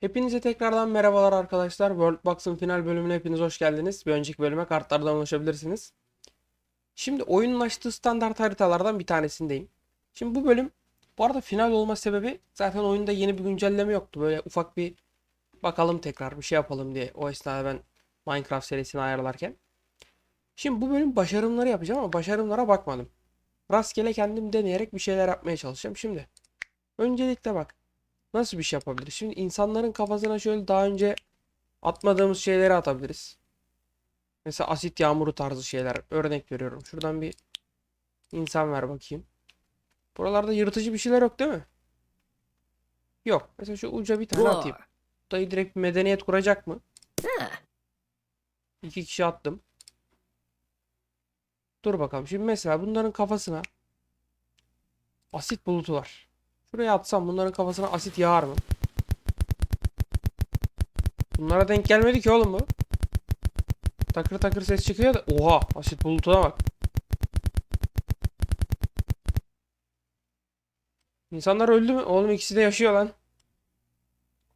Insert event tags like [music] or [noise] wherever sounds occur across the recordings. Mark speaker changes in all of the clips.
Speaker 1: Hepinize tekrardan merhabalar arkadaşlar. Worldbox'ın final bölümüne hepiniz hoş geldiniz. Bir önceki bölüme kartlardan ulaşabilirsiniz. Şimdi oyunun açtığı standart haritalardan bir tanesindeyim. Şimdi bu bölüm bu arada final olma sebebi zaten oyunda yeni bir güncelleme yoktu. Böyle ufak bir bakalım tekrar bir şey yapalım diye o esnada ben Minecraft serisini ayarlarken. Şimdi bu bölüm başarımları yapacağım ama başarımlara bakmadım. Rastgele kendim deneyerek bir şeyler yapmaya çalışacağım. Şimdi öncelikle bak Nasıl bir şey yapabiliriz? Şimdi insanların kafasına şöyle daha önce atmadığımız şeyleri atabiliriz. Mesela asit yağmuru tarzı şeyler. Örnek veriyorum. Şuradan bir insan ver bakayım. Buralarda yırtıcı bir şeyler yok değil mi? Yok. Mesela şu uca bir tane atayım. Dayı direkt bir medeniyet kuracak mı? İki kişi attım. Dur bakalım. Şimdi mesela bunların kafasına asit bulutu var. Şuraya atsam bunların kafasına asit yağar mı? Bunlara denk gelmedi ki oğlum bu. Takır takır ses çıkıyor da. Oha asit bulutuna bak. İnsanlar öldü mü? Oğlum ikisi de yaşıyor lan.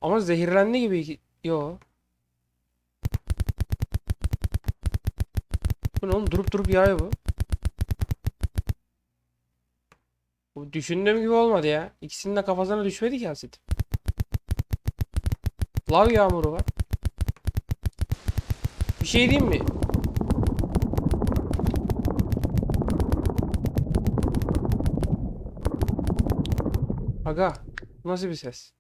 Speaker 1: Ama zehirlendi gibi. iki- Yo. Bu ne oğlum durup durup yağıyor bu. Düşündüğüm gibi olmadı ya. İkisinin de kafasına düşmedi ki asit. Lav yağmuru var. Bir şey diyeyim mi? Aga, nasıl bir ses?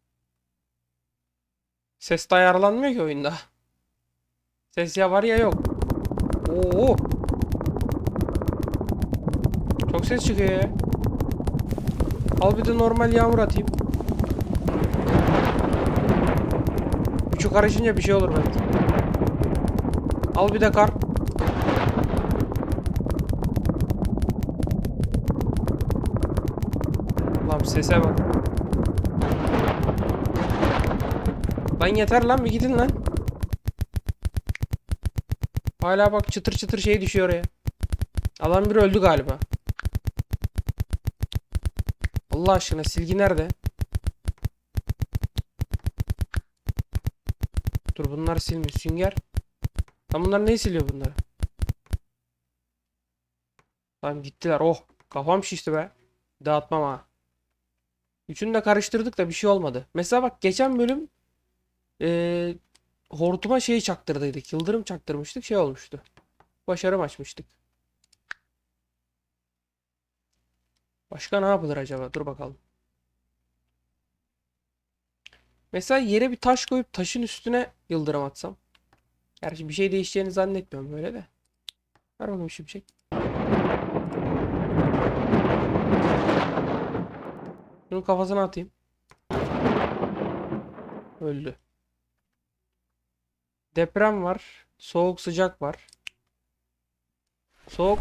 Speaker 1: Ses de ayarlanmıyor ki oyunda. Ses ya var ya yok. Oo. Çok ses çıkıyor ya. Al bir de normal yağmur atayım. Üçü karışınca bir şey olur belki. Al bir de kar. Lan sese bak. Lan yeter lan bir gidin lan. Hala bak çıtır çıtır şey düşüyor oraya. Adam bir öldü galiba. Allah aşkına silgi nerede? Dur bunlar silmiyor. Sünger. Lan bunlar neyi siliyor bunları? Tamam gittiler. Oh. Kafam şişti be. Dağıtmam ha. Üçünü de karıştırdık da bir şey olmadı. Mesela bak geçen bölüm eee hortuma şeyi çaktırdıydık. Yıldırım çaktırmıştık. Şey olmuştu. Başarım açmıştık. Başka ne yapılır acaba? Dur bakalım. Mesela yere bir taş koyup taşın üstüne yıldırım atsam. Gerçi bir şey değişeceğini zannetmiyorum böyle de. Ver bakalım şimşek. Şunun kafasına atayım. Öldü. Deprem var. Soğuk sıcak var. Soğuk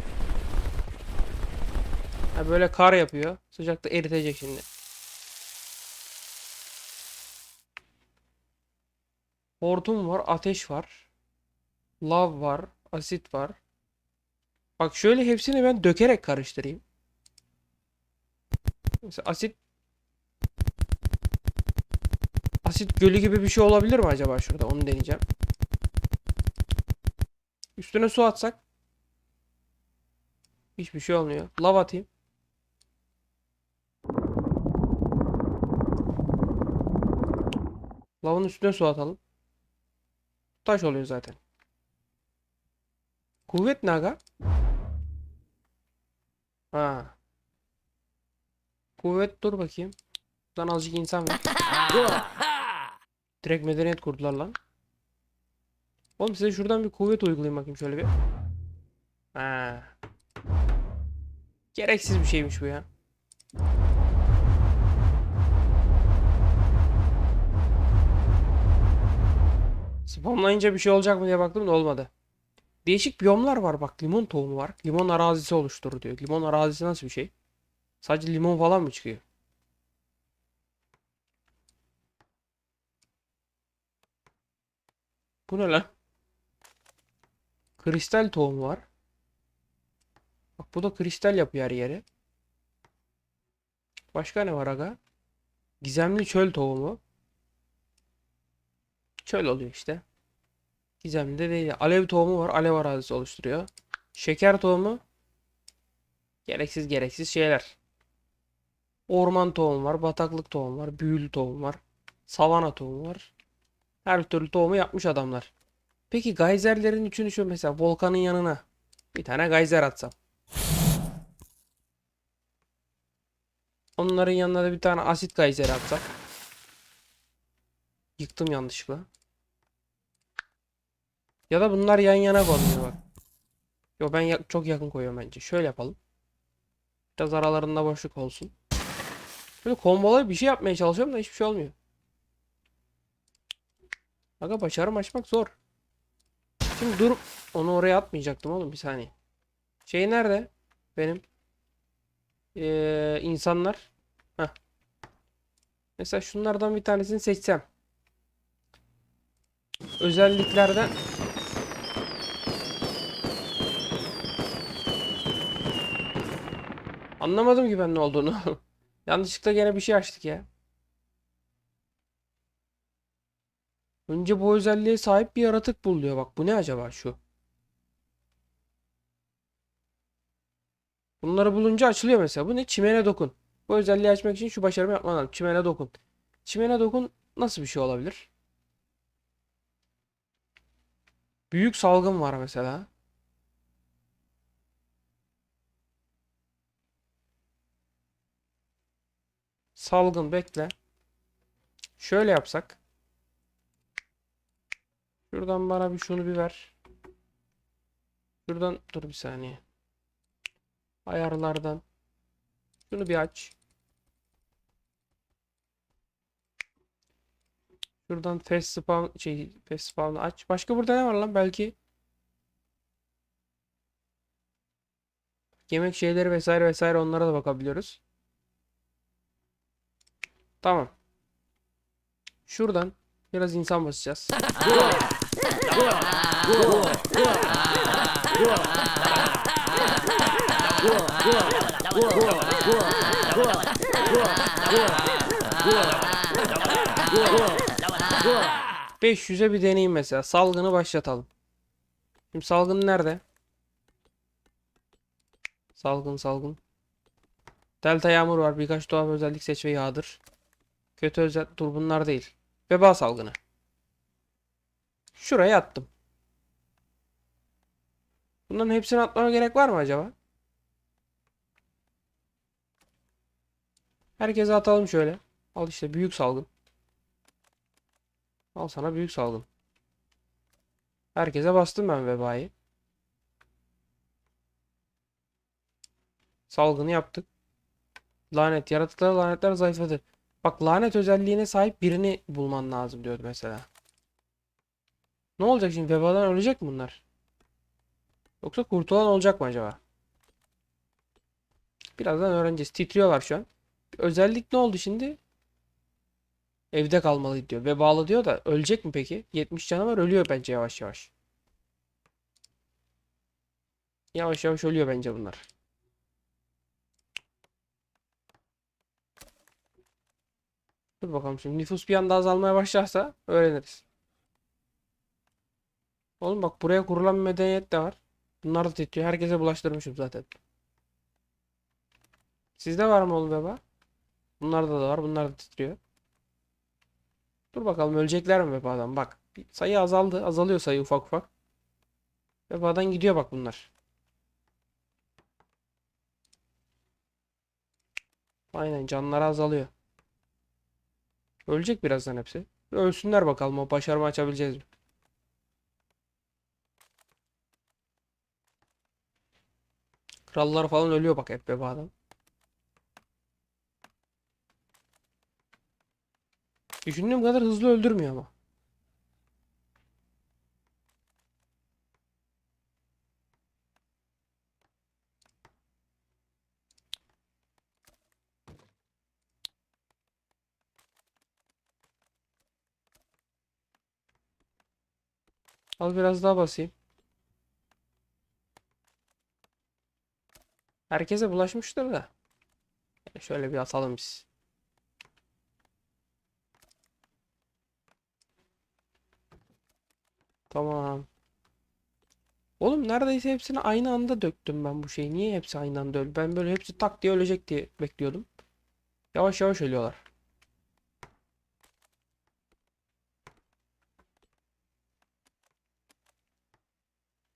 Speaker 1: Ha böyle kar yapıyor. Sıcakta eritecek şimdi. Hortum var, ateş var. Lav var, asit var. Bak şöyle hepsini ben dökerek karıştırayım. Mesela asit Asit gölü gibi bir şey olabilir mi acaba şurada? Onu deneyeceğim. Üstüne su atsak hiçbir şey olmuyor. Lav atayım. Lavın üstüne su atalım. Taş oluyor zaten. Kuvvet ne aga? Ha. Kuvvet dur bakayım. Buradan azıcık insan ver. Direkt medeniyet kurdular lan. Oğlum size şuradan bir kuvvet uygulayayım bakayım şöyle bir. Ha. Gereksiz bir şeymiş bu ya. Spamlayınca bir şey olacak mı diye baktım da olmadı. Değişik biyomlar var bak. Limon tohumu var. Limon arazisi oluşturur diyor. Limon arazisi nasıl bir şey? Sadece limon falan mı çıkıyor? Bu ne lan? Kristal tohumu var. Bak bu da kristal yapıyor her yere. Başka ne var aga? Gizemli çöl tohumu. Çöl oluyor işte. Gizemli de değil. Alev tohumu var. Alev arazisi oluşturuyor. Şeker tohumu. Gereksiz gereksiz şeyler. Orman tohumu var. Bataklık tohumu var. Büyülü tohum var. Savana tohumu var. Her türlü tohumu yapmış adamlar. Peki gayzerlerin üçünü şu mesela volkanın yanına bir tane gayzer atsam. Onların yanına da bir tane asit gayzeri atsam. Yıktım yanlışlıkla. Ya da bunlar yan yana konuyor bak. Yo ben ya- çok yakın koyuyorum bence. Şöyle yapalım. Biraz aralarında boşluk olsun. Böyle kombolayıp bir şey yapmaya çalışıyorum da hiçbir şey olmuyor. Aga başarım açmak zor. Şimdi dur onu oraya atmayacaktım oğlum bir saniye. Şey nerede? Benim ee, insanlar. Heh. Mesela şunlardan bir tanesini seçsem. Özelliklerden Anlamadım ki ben ne olduğunu. [laughs] Yanlışlıkla gene bir şey açtık ya. Önce bu özelliğe sahip bir yaratık bul diyor. Bak bu ne acaba şu? Bunları bulunca açılıyor mesela. Bu ne? Çimene dokun. Bu özelliği açmak için şu başarımı yapman lazım. Çimene dokun. Çimene dokun nasıl bir şey olabilir? Büyük salgın var mesela. Salgın bekle. Şöyle yapsak. Şuradan bana bir şunu bir ver. Şuradan dur bir saniye. Ayarlardan. Şunu bir aç. Şuradan fast spawn şey fast spawn'ı aç. Başka burada ne var lan? Belki yemek şeyleri vesaire vesaire onlara da bakabiliyoruz. Tamam. Şuradan biraz insan basacağız. Beş yüze bir deneyim mesela. Salgını başlatalım. Şimdi salgın nerede? Salgın salgın. Delta yağmur var. Birkaç tuhaf özellik seç ve yağdır. Kötü özel... Dur bunlar değil. Veba salgını. Şuraya attım. Bunların hepsini atmama gerek var mı acaba? Herkese atalım şöyle. Al işte büyük salgın. Al sana büyük salgın. Herkese bastım ben vebayı. Salgını yaptık. Lanet. Yaratıklara lanetler zayıfladı. Bak lanet özelliğine sahip birini bulman lazım diyordu mesela. Ne olacak şimdi? Vebadan ölecek mi bunlar? Yoksa kurtulan olacak mı acaba? Birazdan öğreneceğiz. Titriyorlar şu an. Özellik ne oldu şimdi? Evde kalmalıydı diyor. Vebalı diyor da ölecek mi peki? 70 canavar ölüyor bence yavaş yavaş. Yavaş yavaş ölüyor bence bunlar. Dur bakalım şimdi nüfus bir anda azalmaya başlarsa öğreniriz. Oğlum bak buraya kurulan medeniyet de var. Bunlar da titriyor. Herkese bulaştırmışım zaten. Sizde var mı oğlum veba? Bunlarda da var. Bunlar da titriyor. Dur bakalım ölecekler mi vebadan? Bak. Sayı azaldı. Azalıyor sayı ufak ufak. Vebadan gidiyor bak bunlar. Aynen canları azalıyor. Ölecek birazdan hepsi. Ölsünler bakalım o başarımı açabileceğiz mi? Krallar falan ölüyor bak hep vebadan. Düşündüğüm kadar hızlı öldürmüyor ama. Al biraz daha basayım. Herkese bulaşmıştır da. Şöyle bir atalım biz. Tamam. Oğlum neredeyse hepsini aynı anda döktüm ben bu şeyi. Niye hepsi aynı anda öldü? Ben böyle hepsi tak diye ölecek diye bekliyordum. Yavaş yavaş ölüyorlar.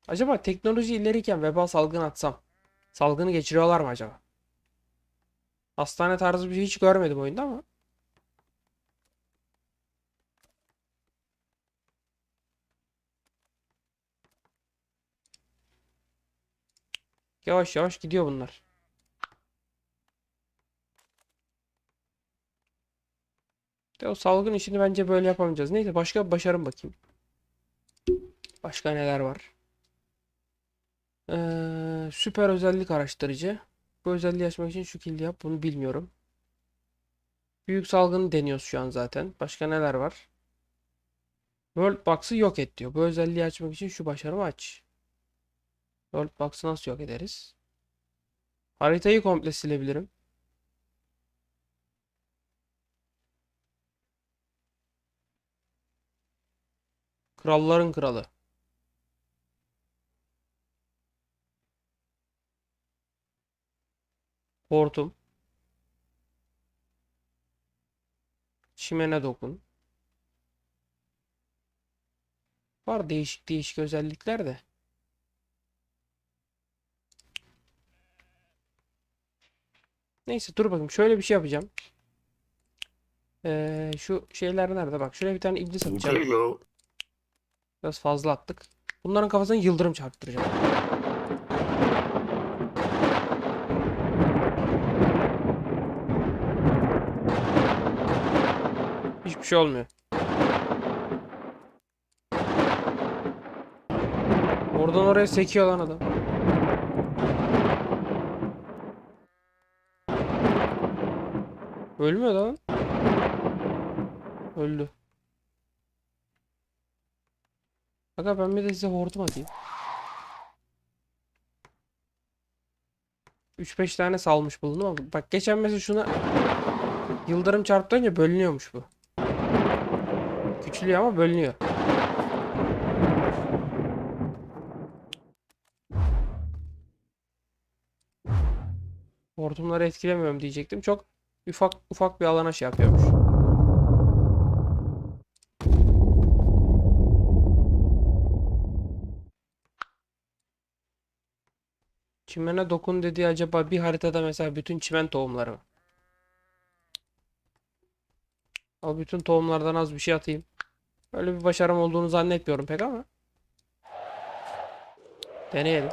Speaker 1: Acaba teknoloji ileriyken veba salgını atsam salgını geçiriyorlar mı acaba? Hastane tarzı bir şey hiç görmedim oyunda ama. Yavaş yavaş gidiyor bunlar. De o salgın işini bence böyle yapamayacağız. Neyse başka başarım bakayım. Başka neler var? Ee, süper özellik araştırıcı. Bu özelliği açmak için şu kilidi yap. Bunu bilmiyorum. Büyük salgını deniyoruz şu an zaten. Başka neler var? World Box'ı yok et diyor. Bu özelliği açmak için şu başarımı aç. World Box'ı nasıl yok ederiz? Haritayı komple silebilirim. Kralların kralı. Hortum. Çimene dokun. Var değişik değişik özellikler de. Neyse dur bakayım. Şöyle bir şey yapacağım. Ee, şu şeyler nerede? Bak şuraya bir tane iblis atacağım. Biraz fazla attık. Bunların kafasına yıldırım çarptıracağım. Hiçbir şey olmuyor. Oradan oraya sekiyor lan adam. Ölmüyor lan. Öldü. Aga ben bir de size hortum atayım. 3-5 tane salmış bulundum ama bak geçen mesela şuna yıldırım çarptı önce bölünüyormuş bu. Küçülüyor ama bölünüyor. Hortumları etkilemiyorum diyecektim. Çok ufak ufak bir alana şey yapıyormuş. Çimene dokun dediği acaba bir haritada mesela bütün çimen tohumları mı? Al bütün tohumlardan az bir şey atayım. Öyle bir başarım olduğunu zannetmiyorum pek ama. Deneyelim.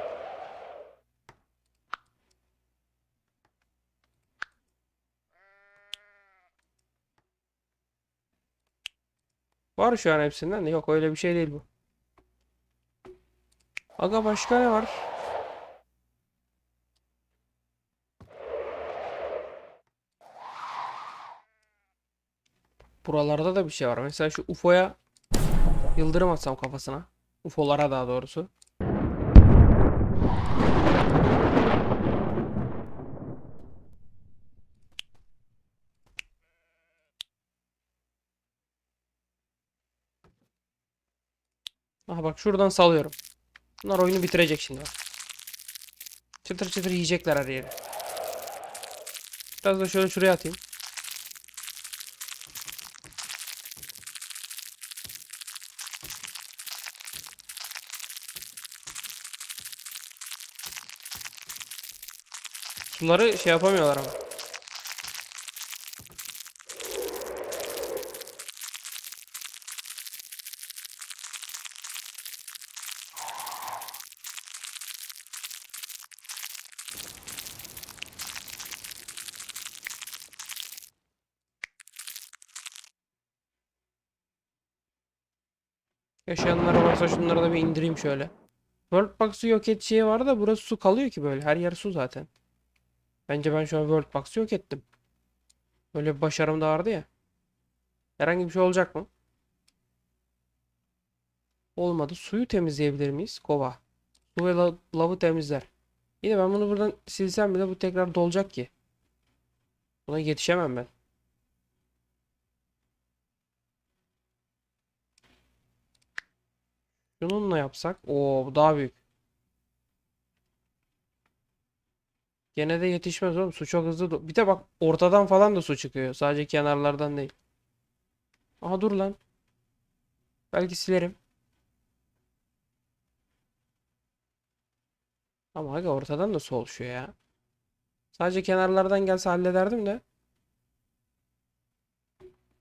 Speaker 1: Var şu an hepsinden de yok öyle bir şey değil bu. Aga başka ne var? Buralarda da bir şey var. Mesela şu UFO'ya yıldırım atsam kafasına. UFO'lara daha doğrusu. Aha bak şuradan salıyorum. Bunlar oyunu bitirecek şimdi. Çıtır çıtır yiyecekler her yeri. Biraz da şöyle şuraya atayım. Suları şey yapamıyorlar ama. Yaşayanlar varsa şunları da bir indireyim şöyle. World Box'u yok et şeyi var da burası su kalıyor ki böyle. Her yer su zaten. Bence ben şu an World Box'u yok ettim. Böyle bir başarım da vardı ya. Herhangi bir şey olacak mı? Olmadı. Suyu temizleyebilir miyiz? Kova. Su ve la- lavı temizler. Yine ben bunu buradan silsem bile bu tekrar dolacak ki. Buna yetişemem ben. Şununla yapsak. Oo bu daha büyük. Gene de yetişmez oğlum. Su çok hızlı. Bir de bak ortadan falan da su çıkıyor. Sadece kenarlardan değil. Aha dur lan. Belki silerim. Ama aga ortadan da su oluşuyor ya. Sadece kenarlardan gelse hallederdim de.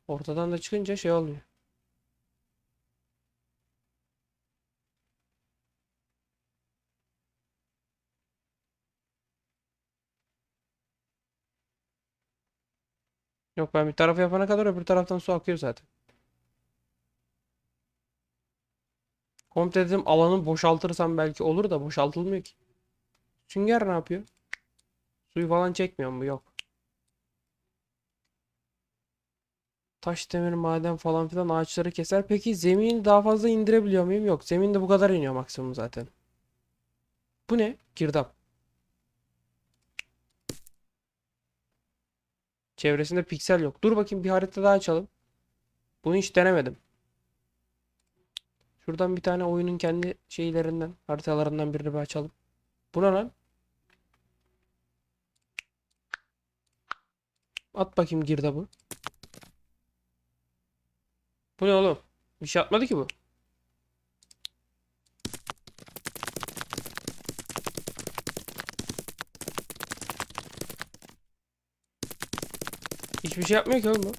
Speaker 1: Ortadan da çıkınca şey olmuyor. Yok ben bir tarafı yapana kadar öbür taraftan su akıyor zaten. Komple dedim alanı boşaltırsam belki olur da boşaltılmıyor ki. Sünger ne yapıyor? Suyu falan çekmiyor mu? Yok. Taş, demir, maden falan filan ağaçları keser. Peki zemini daha fazla indirebiliyor muyum? Yok. Zemin de bu kadar iniyor maksimum zaten. Bu ne? Girdap. Çevresinde piksel yok. Dur bakayım bir harita daha açalım. Bunu hiç denemedim. Şuradan bir tane oyunun kendi şeylerinden, haritalarından birini bir açalım. Bu ne lan? At bakayım girdabı. Bu ne oğlum? Bir şey atmadı ki bu. Hiçbir şey yapmıyor ki oğlum bu.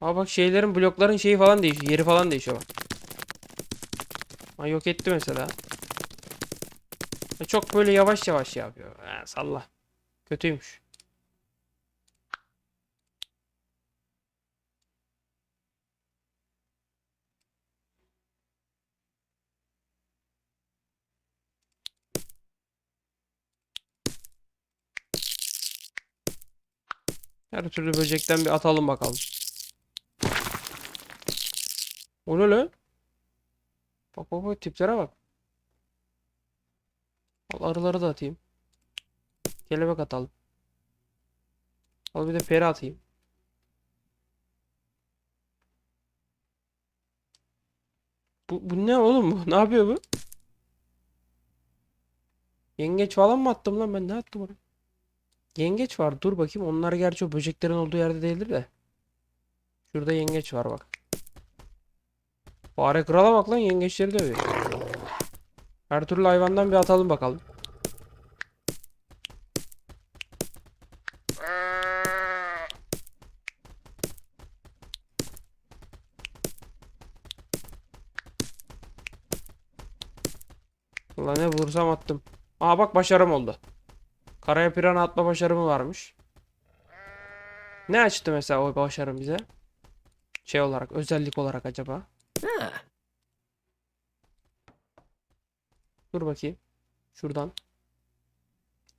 Speaker 1: Aa bak şeylerin blokların şeyi falan değişiyor. Yeri falan değişiyor bak. Ha yok etti mesela. Çok böyle yavaş yavaş yapıyor. Ha, salla. Kötüymüş. Her türlü böcekten bir atalım bakalım. O ne lan? Bak bak bak tiplere bak. Al arıları da atayım. Kelebek atalım. Al bir de peri atayım. Bu, bu ne oğlum bu? [laughs] Ne yapıyor bu? Yengeç falan mı attım lan ben? Ne attım oraya? Yengeç var. Dur bakayım. Onlar gerçi o böceklerin olduğu yerde değildir de. Şurada yengeç var bak. Fare krala bak lan yengeçleri dövüyor. Her türlü hayvandan bir atalım bakalım. Ulan ne bulursam attım. Aa bak başarım oldu. Karaya pirana atma başarımı varmış. Ne açtı mesela o başarım bize? Şey olarak, özellik olarak acaba? Dur bakayım. Şuradan.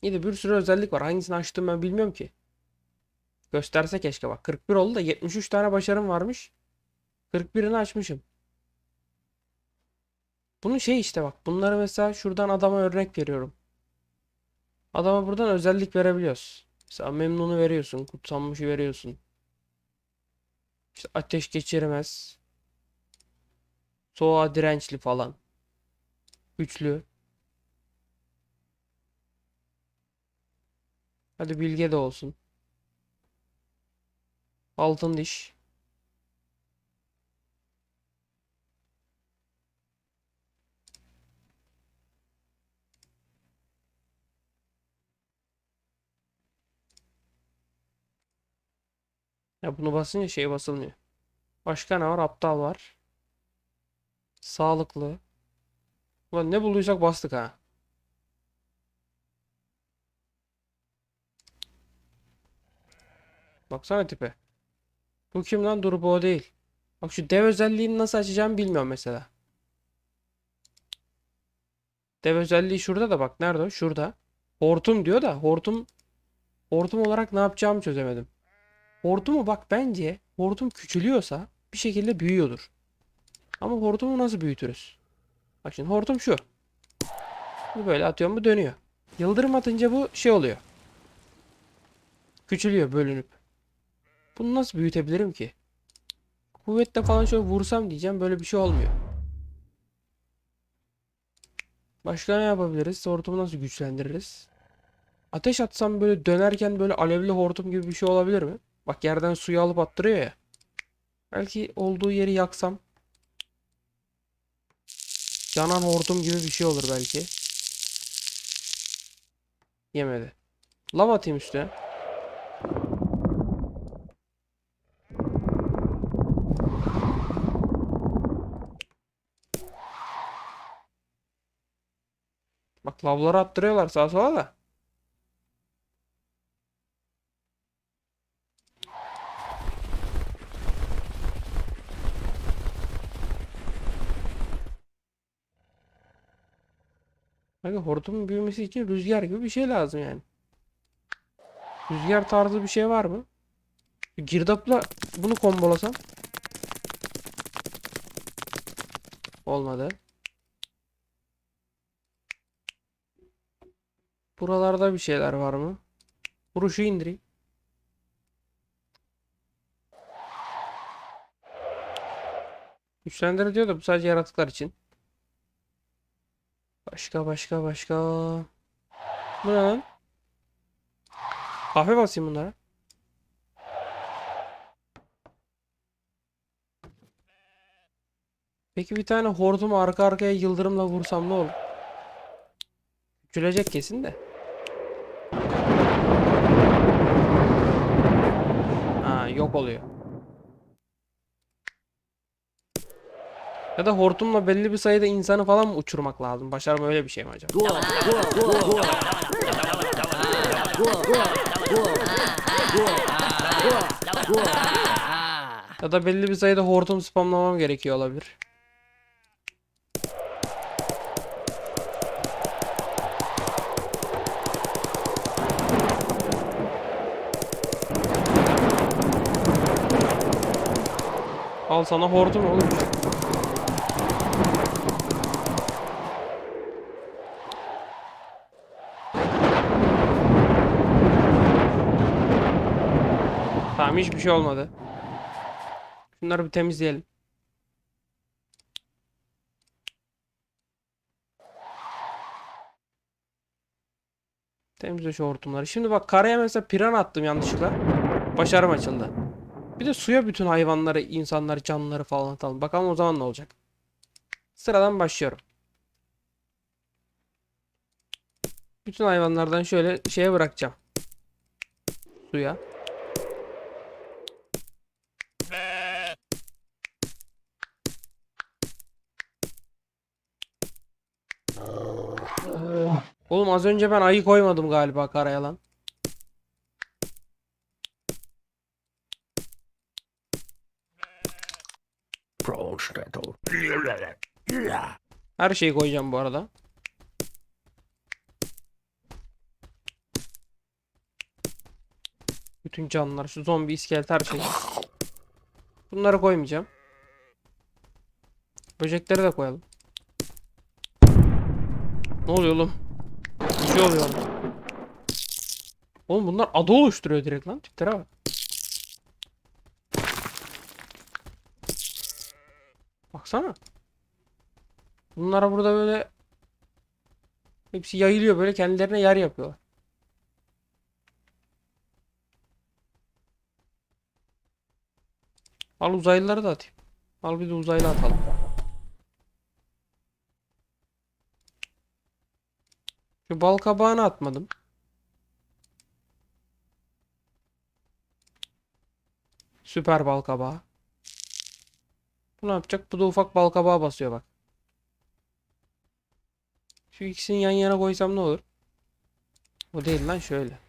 Speaker 1: İyi de bir sürü özellik var. Hangisini açtım ben bilmiyorum ki. Gösterse keşke bak. 41 oldu da 73 tane başarım varmış. 41'ini açmışım. Bunun şey işte bak. Bunları mesela şuradan adama örnek veriyorum. Adama buradan özellik verebiliyoruz. Mesela memnunu veriyorsun. Kutsanmışı veriyorsun. İşte ateş geçirmez. Soğuğa dirençli falan. Güçlü. Hadi bilge de olsun. Altın diş. Ya bunu basınca şey basılmıyor. Başka ne var? Aptal var. Sağlıklı. Ulan ne bulduysak bastık ha. Baksana tipe. Bu kim lan? Dur bu o değil. Bak şu dev özelliğini nasıl açacağımı bilmiyorum mesela. Dev özelliği şurada da bak. Nerede o? Şurada. Hortum diyor da hortum hortum olarak ne yapacağımı çözemedim. Hortumu bak bence hortum küçülüyorsa bir şekilde büyüyordur. Ama hortumu nasıl büyütürüz? Bak şimdi hortum şu. Bu böyle atıyorum bu dönüyor. Yıldırım atınca bu şey oluyor. Küçülüyor bölünüp. Bunu nasıl büyütebilirim ki? kuvvetle falan şöyle vursam diyeceğim. Böyle bir şey olmuyor. Başka ne yapabiliriz? Hortumu nasıl güçlendiririz? Ateş atsam böyle dönerken böyle alevli hortum gibi bir şey olabilir mi? Bak yerden suyu alıp attırıyor ya. Belki olduğu yeri yaksam. Yanan hortum gibi bir şey olur belki. Yemedi. Lav atayım üstüne. Bak lavları attırıyorlar sağa sola da. Kanka hortumun büyümesi için rüzgar gibi bir şey lazım yani. Rüzgar tarzı bir şey var mı? Girdapla bunu kombolasam. Olmadı. Buralarda bir şeyler var mı? Vuruşu indireyim. Güçlendir diyor da bu sadece yaratıklar için. Başka başka başka. Bu ne lan? Kahve basayım bunlara. Peki bir tane hortumu arka arkaya yıldırımla vursam ne olur? Küçülecek kesin de. Ha yok oluyor. Ya da hortumla belli bir sayıda insanı falan mı uçurmak lazım? Başarma öyle bir şey mi acaba? Ya da belli bir sayıda hortum spamlamam gerekiyor olabilir. Al sana hortum oğlum. Tamam hiçbir şey olmadı. Şunları bir temizleyelim. Temizle şu hortumları. Şimdi bak karaya mesela piran attım yanlışlıkla. Başarım açıldı. Bir de suya bütün hayvanları, insanları, canlıları falan atalım. Bakalım o zaman ne olacak. Sıradan başlıyorum. Bütün hayvanlardan şöyle şeye bırakacağım. Suya. Oğlum az önce ben ayı koymadım galiba karaya lan. Her şeyi koyacağım bu arada. Bütün canlılar, şu zombi, iskelet her şey. Bunları koymayacağım. Böcekleri de koyalım. Ne oluyor oğlum? Şey oluyor. Oğlum bunlar ada oluşturuyor direkt lan. Tiplere bak. Baksana. Bunlara burada böyle hepsi yayılıyor böyle kendilerine yer yapıyorlar. Al uzaylıları da atayım. Al bir de uzaylı atalım. Şu bal kabağını atmadım. Süper bal kabağı. Bu ne yapacak? Bu da ufak bal kabağı basıyor bak. Şu ikisini yan yana koysam ne olur? O değil lan şöyle.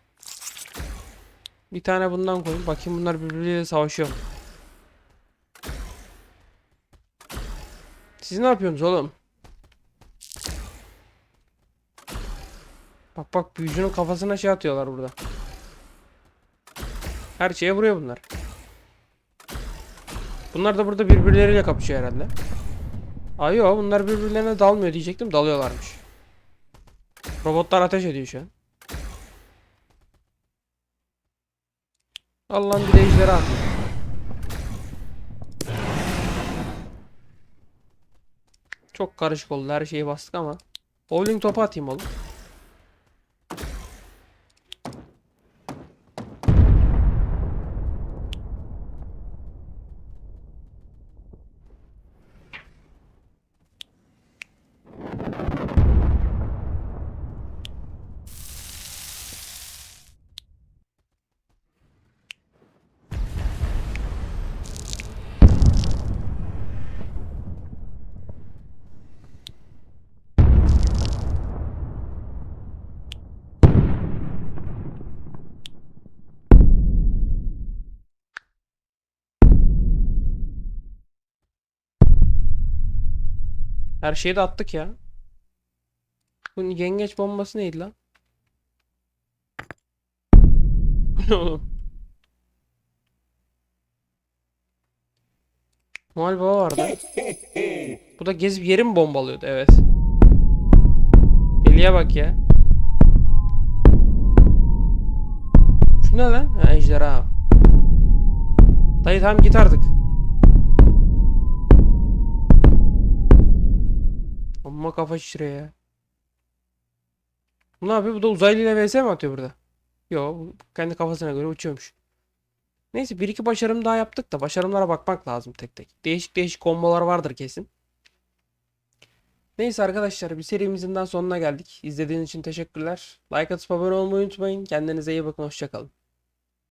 Speaker 1: Bir tane bundan koyayım. Bakayım bunlar birbirleriyle savaşıyor? Siz ne yapıyorsunuz oğlum? Bak bak büyücünün kafasına şey atıyorlar burada. Her şeye vuruyor bunlar. Bunlar da burada birbirleriyle kapışıyor herhalde. Ay yo bunlar birbirlerine dalmıyor diyecektim dalıyorlarmış. Robotlar ateş ediyor şu an. Allah'ın bir de ejderha. Çok karışık oldu her şeyi bastık ama. Bowling topu atayım oğlum. Her şeyi de attık ya. Bu yengeç bombası neydi lan? [laughs] Bu Baba vardı. Bu da gezip yeri mi bombalıyordu? Evet. Deliye bak ya. Şu ne lan? Ha, ejderha. Dayı tamam git artık. Amma kafa şişiriyor ya. Ne yapıyor? Bu da uzaylıyla vs mi atıyor burada? Yo, kendi kafasına göre uçuyormuş. Neyse bir iki başarım daha yaptık da başarımlara bakmak lazım tek tek. Değişik değişik kombolar vardır kesin. Neyse arkadaşlar bir serimizin daha sonuna geldik. İzlediğiniz için teşekkürler. Like atıp abone olmayı unutmayın. Kendinize iyi bakın. Hoşçakalın.